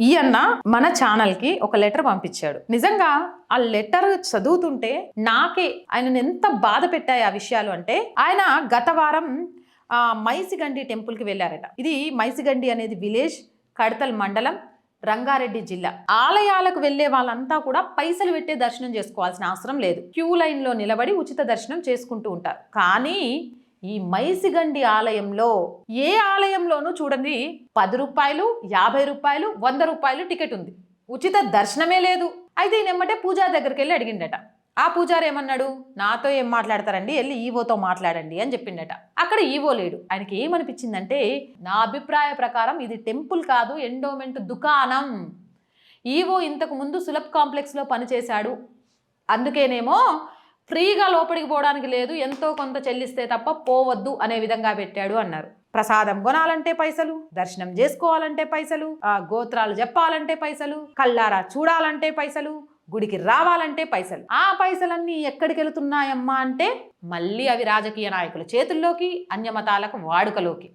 ఈయన్న మన ఛానల్కి ఒక లెటర్ పంపించాడు. నిజంగా ఆ లెటర్ చదువుతుంటే నాకే ఆయనను ఎంత బాధ పెట్టాయి ఆ విషయాలు అంటే ఆయన గత వారం ఆ, మైసిగండి టెంపుల్కి వెళ్ళారట. ఇది మైసిగండి అనేది విలేజ్ కడతల్ మండలం రంగారెడ్డి జిల్లా. ఆలయాలకు వెళ్ళే వాళ్ళంతా కూడా పైసలు పెట్టే దర్శనం చేసుకోవాల్సిన అవసరం లేదు. క్యూ లైన్లో నిలబడి ఉచిత దర్శనం చేసుకుంటూ ఉంటారు. కానీ ఈ మైసిగండి ఆలయంలో ఏ ఆలయంలోనూ చూడండి పది రూపాయలు యాభై రూపాయలు వంద రూపాయలు టికెట్ ఉంది. ఉచిత దర్శనమే లేదు. అయితే ఈయనెమ్మటే పూజా దగ్గరికి వెళ్ళి అడిగిండట. ఆ పూజారి ఏమన్నాడు? నాతో ఏం మాట్లాడతారండి? వెళ్ళి ఈవోతో మాట్లాడండి అని చెప్పిండట. అక్కడ ఈవో లేడు. ఆయనకి ఏమనిపించిందంటే నా అభిప్రాయ ప్రకారం ఇది టెంపుల్ కాదు ఎండోమెంట్ దుకాణం. ఈవో ఇంతకు ముందు సులభ్ కాంప్లెక్స్లో పనిచేశాడు. అందుకేనేమో ఫ్రీగా లోపలికి పోవడానికి లేదు ఎంతో కొంత చెల్లిస్తే తప్ప పోవద్దు అనే విధంగా పెట్టాడు అన్నారు. ప్రసాదం కొనాలంటే పైసలు దర్శనం చేసుకోవాలంటే పైసలు ఆ గోత్రాలు చెప్పాలంటే పైసలు కళ్ళారా చూడాలంటే పైసలు గుడికి రావాలంటే పైసలు. ఆ పైసలన్నీ ఎక్కడికి వెళుతున్నాయమ్మా అంటే మళ్ళీ అవి రాజకీయ నాయకుల చేతుల్లోకి అన్యమతాలకు వాడుకలోకి.